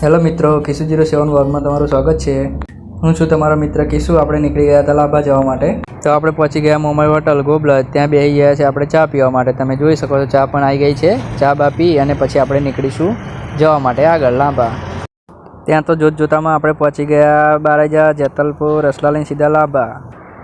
Hello મિત્રો, Kishu zero seven વર્ગમાં તમારું સ્વાગત છે. હું છું તમારો મિત્ર કિસુ આપણે નીકળી ગયા હતા લાભા જવા માટે. તો આપણે પહોંચી ગયા મોમાઈ હોટલ ગોબલ, ત્યાં બેસી ગયા છે આપણે ચા પીવા માટે. તમે જોઈ શકો છો, ચા પણ આવી ગઈ છે. ચા બા પી અને પછી આપણે નીકળીશું જવા માટે આગળ, લાંબા. ત્યાં તો જોત જોતામાં આપણે પહોંચી ગયા બારાજા, જેતલપુર, રસલાલીન, સીધા લાંબા.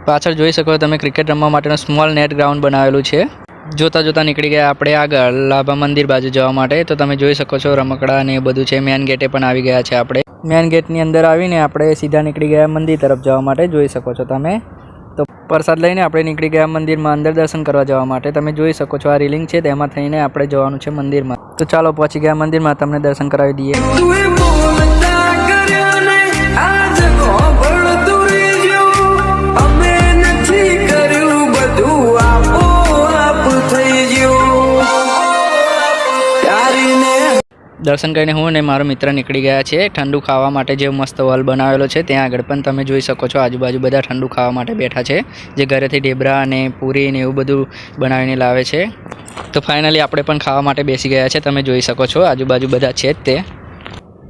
પાછળ જોઈ શકો તમે ક્રિકેટ રમવા માટેનું સ્મોલ નેટ ગ્રાઉન્ડ બનાવેલું છે. જોતા જોતા નીકળી ગયા. આપણે આગળ લાભા મંદિર બાજુ જવા માટે. તો તમે જોઈ શકો છો રમકડા અને એ બધું છે. મેન ગેટે પણ આવી ગયા છે આપણે. મેન ગેટની અંદર આવીને આપણે સીધા નીકળી ગયા મંદિર તરફ જવા માટે. જોઈ શકો છો તમે. તો પ્રસાદ લઈને આપણે નીકળી ગયા મંદિરમાં અંદર દર્શન કરવા જવા માટે. તમે જોઈ શકો છો આ રીલિંગ છે. તેમાં થઈને આપણે જવાનું છે મંદિરમાં. તો ચાલો પહોંચી ગયા મંદિરમાં. તમને દર્શન કરાવી દઈએ. દર્શન કરીને હું અને મારો મિત્ર નીકળી ગયા છે. ઠંડુ ખાવા માટે જે મસ્ત હોલ બનાવેલો છે, ત્યાં આગળ પણ તમે જોઈ શકો છો આજુબાજુ બધા ઠંડુ ખાવા માટે બેઠા છે, જે ઘરેથી ઢેબરા અને પૂરી ને એવું બધું બનાવીને લાવે છે. તો ફાઇનલી આપણે પણ ખાવા માટે બેસી ગયા છે, તમે જોઈ શકો છો આજુબાજુ બધા છે જ તે.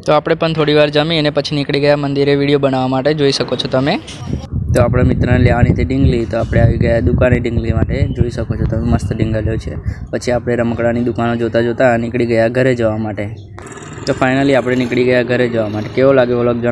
તો આપણે પણ થોડી વાર જમી અને પછી નીકળી ગયા મંદિરે વીડિયો બનાવવા માટે, જોઈ શકો છો તમે. તો આપણા મિત્રને લેવાની હતી ડીંગલી તો આપણે આવી ગયા દુકાને ડીંગલી માટે. જોઈ શકો છો તમે, મસ્ત ડીંગલીઓ છે. પછી આપણે રમકડાની દુકાનો જોતા જોતા નીકળી ગયા ઘરે જવા માટે. તો ફાઇનલી આપણે નીકળી ગયા ઘરે જવા માટે. કેવો લાગ્યો વ્લોગ જણાવો?